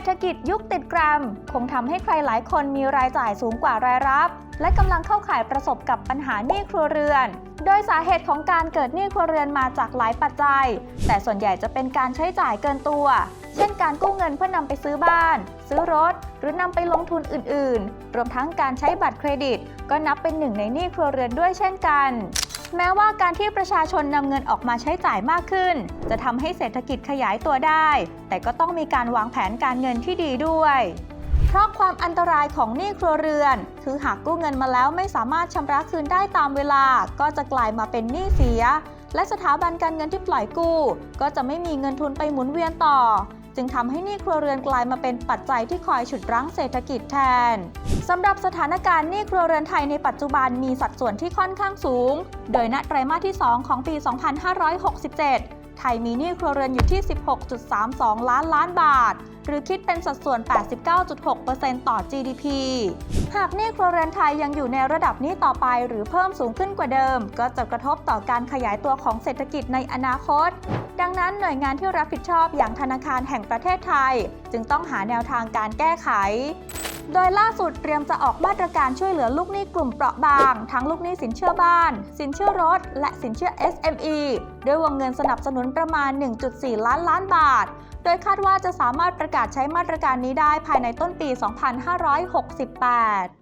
รษฐกิจยุคติดแกรม คงทำให้ใครหลายคนมีรายจ่ายสูงกว่ารายรับ และกำลังเข้าข่ายประสบกับปัญหาหนี้ครัวเรือน โดยสาเหตุของการเกิดหนี้ครัวเรือนมาจากหลายปัจจัย แต่ส่วนใหญ่จะเป็นการใช้จ่ายเกินตัว เช่นการกู้เงินเพื่อนำไปซื้อบ้าน ซื้อรถ หรือนำไปลงทุนอื่น ๆ รวมทั้งการใช้บัตรเครดิต ก็นับเป็นหนึ่งในหนี้ครัวเรือนด้วยเช่นกัน แม้ว่าการที่ประชาชนนำเงินออกมาใช้จ่ายมากขึ้น จะทำให้เศรษฐกิจขยายตัวได้ แต่ก็ต้องมีการวางแผนการเงินที่ดีด้วยเพราะความอันตรายของหนี้ครัวเรือน คือหากกู้เงินมาแล้วไม่สามารถชำระคืนได้ตามเวลา ก็จะกลายมาเป็นหนี้เสีย และสถาบันการเงินที่ปล่อยกู้ ก็จะไม่มีเงินทุนไปหมุนเวียนต่อ จึงทำให้หนี้ครัวเรือนกลายมาเป็นปัจจัยที่คอยฉุดรั้งเศรษฐกิจแทนสำหรับสถานการณ์หนี้ครัวเรือนไทยในปัจจุบันมีสัดส่วนที่ค่อนข้างสูง โดยณไตรมาสที่ 2 ของปี 2567 ไทยมีหนี้ครัวเรือนอยู่ที่ 16.32 ล้านล้านบาท หรือคิดเป็นสัดส่วน 89.6%ต่อ GDP หากหนี้ครัวเรือนไทยยังอยู่ในระดับนี้ต่อไปหรือเพิ่มสูงขึ้นกว่าเดิม ก็จะกระทบต่อการขยายตัวของเศรษฐกิจในอนาคต ดังนั้นหน่วยงานที่รับผิดชอบอย่างธนาคารแห่งประเทศไทย จึงต้องหาแนวทางการแก้ไข โดยล่าสุดเตรียมจะออกมาตรการช่วยเหลือลูกหนี้กลุ่มเปราะบาง ทั้งลูกหนี้สินเชื่อบ้าน สินเชื่อรถ และสินเชื่อ SME ด้วยวงเงินสนับสนุนประมาณ 1.4 ล้านล้านบาท โดยคาดว่าจะสามารถประกาศใช้มาตรการนี้ได้ภายในต้นปี 2568